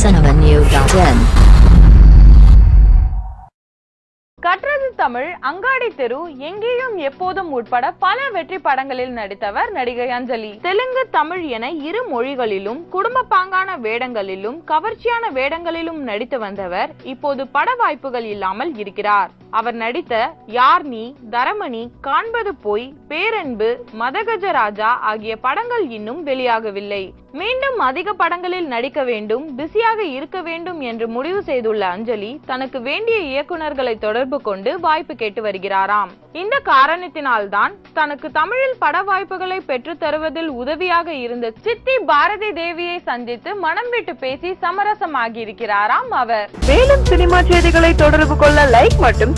cinemanew.in கற்றது தமிழ் அங்காடி தெரு எங்கேயும் எப்போதும் உட்பட பல வெற்றி படங்களில் நடித்தவர் நடிகை அஞ்சலி. தெலுங்கு தமிழ் என இரு மொழிகளிலும் குடும்ப பாங்கான வேடங்களிலும் கவர்ச்சியான வேடங்களிலும் நடித்து வந்தவர் இப்போது பட வாய்ப்புகள் இல்லாமல் இருக்கிறார். அவர் நடித்த யார் நீ தரமணி காண்பது போய் பேரன்பு மதகஜராஜா ஆகிய படங்கள் இன்னும் வெளியாகவில்லை. மீண்டும் அதிக படங்களில் நடிக்க வேண்டும் பிஸியாக இருக்க வேண்டும் என்று முடிவு செய்துள்ள அஞ்சலி தனக்கு வேண்டிய இயக்குனர்களை தொடர்பு கொண்டு வாய்ப்பு கேட்டு வருகிறாராம். இந்த காரணத்தினால்தான் தனக்கு தமிழில் பட வாய்ப்புகளை பெற்று தருவதில் உதவியாக இருந்த சித்தி பாரதி தேவியை சந்தித்து மனம் விட்டு பேசி சமரசமாகி இருக்கிறாராம் அவர். மேலும் சினிமா செய்திகளை தொடர்பு கொள்ள லைக் மற்றும்